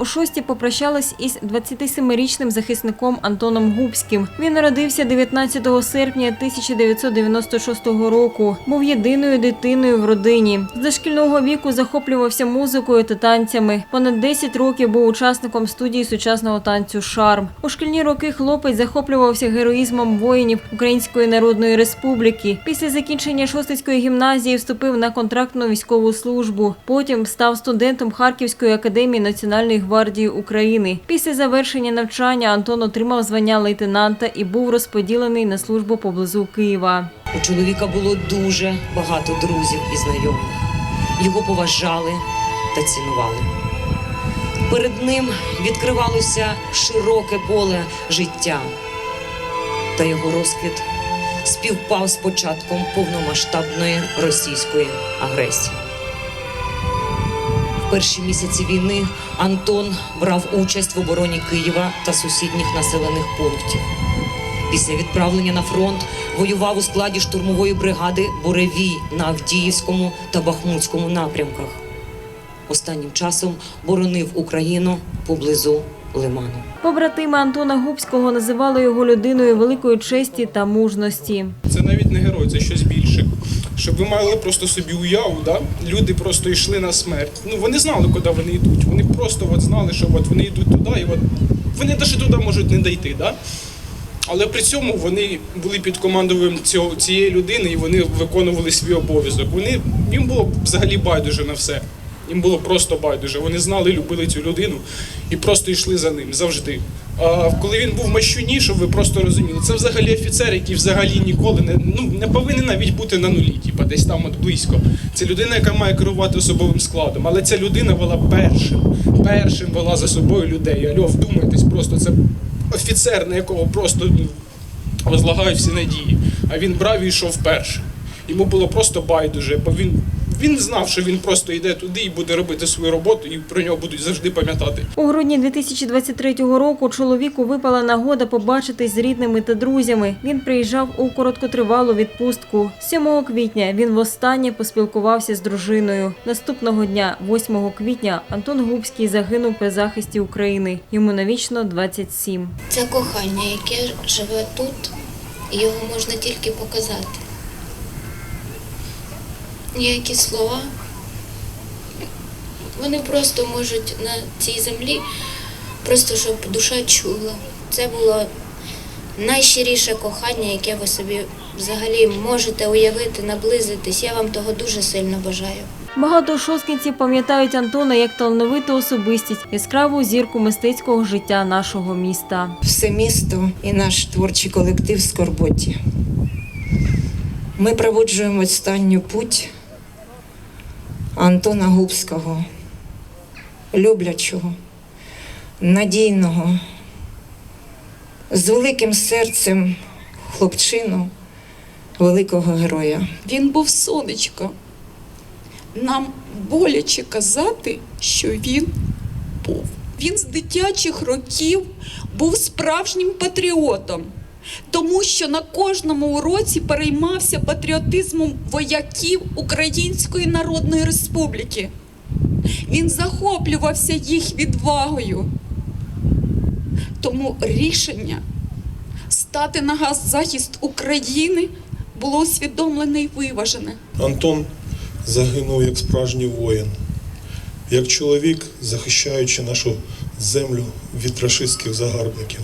У шості попрощались із 27-річним захисником Антоном Губським. Він народився 19 серпня 1996 року. Був єдиною дитиною в родині. З дошкільного віку захоплювався музикою та танцями. Понад 10 років був учасником студії сучасного танцю Шарм. У шкільні роки хлопець захоплювався героїзмом воїнів Української Народної Республіки. Після закінчення Шостицької гімназії вступив на контрактну військову службу. Потім став студентом Харківської академії Національної України. Після завершення навчання Антон отримав звання лейтенанта і був розподілений на службу поблизу Києва. У чоловіка було дуже багато друзів і знайомих. Його поважали та цінували. Перед ним відкривалося широке поле життя, та його розквіт співпав з початком повномасштабної російської агресії. Перші місяці війни Антон брав участь в обороні Києва та сусідніх населених пунктів. Після відправлення на фронт воював у складі штурмової бригади Буревій на Авдіївському та Бахмутському напрямках. Останнім часом боронив Україну поблизу Лиману. Побратими Антона Губського називали його людиною великої честі та мужності. Це навіть не герой, це щось більше. Щоб ви мали просто собі уяву, да? люди просто йшли на смерть. Ну вони знали, куди вони йдуть. Вони просто от знали, що от вони йдуть туди, і от вони навіть туди можуть не дійти. Да? Але при цьому вони були під командуванням цього, цієї людини і вони виконували свій обов'язок. Вони їм було взагалі байдуже на все. Їм було просто байдуже. Вони знали, любили цю людину і просто йшли за ним завжди. Коли він був мащуні, щоб ви просто розуміли, це взагалі офіцер, який взагалі ніколи не, ну, не повинен навіть бути на нулі, типа десь там от близько. Це людина, яка має керувати особовим складом. Але ця людина вела першим, першим вела за собою людей. Альо, вдумайтесь, просто це офіцер, на якого просто ну, возлагають всі надії. А він брав і йшов першим. Йому було просто байдуже, бо він, він знав, що він просто йде туди і буде робити свою роботу, і про нього будуть завжди пам'ятати. У грудні 2023 року чоловіку випала нагода побачитись з рідними та друзями. Він приїжджав у короткотривалу відпустку. 7 квітня він востаннє поспілкувався з дружиною. Наступного дня, 8 квітня, Антон Губський загинув при захисті України. Йому навічно 27. Це кохання, яке живе тут, його можна тільки показати. Ніякі слова. Вони просто можуть на цій землі, просто щоб душа чула. Це було найщиріше кохання, яке ви собі взагалі можете уявити, наблизитись. Я вам того дуже сильно бажаю. Багато шосткинців пам'ятають Антона як талановиту особистість, яскраву зірку мистецького життя нашого міста. все місто і наш творчий колектив в Скорботі. Ми проводжуємо останню путь Антона Губського, люблячого, надійного, з великим серцем хлопчину, великого героя. Він був сонечко. Нам боляче казати, що він був. Він з дитячих років був справжнім патріотом, тому що на кожному уроці переймався патріотизмом вояків Української Народної Республіки. Він захоплювався їх відвагою. Тому рішення стати на газ захист України було усвідомлене і виважене. Антон загинув як справжній воїн, як чоловік, захищаючи нашу землю від рашистських загарбників.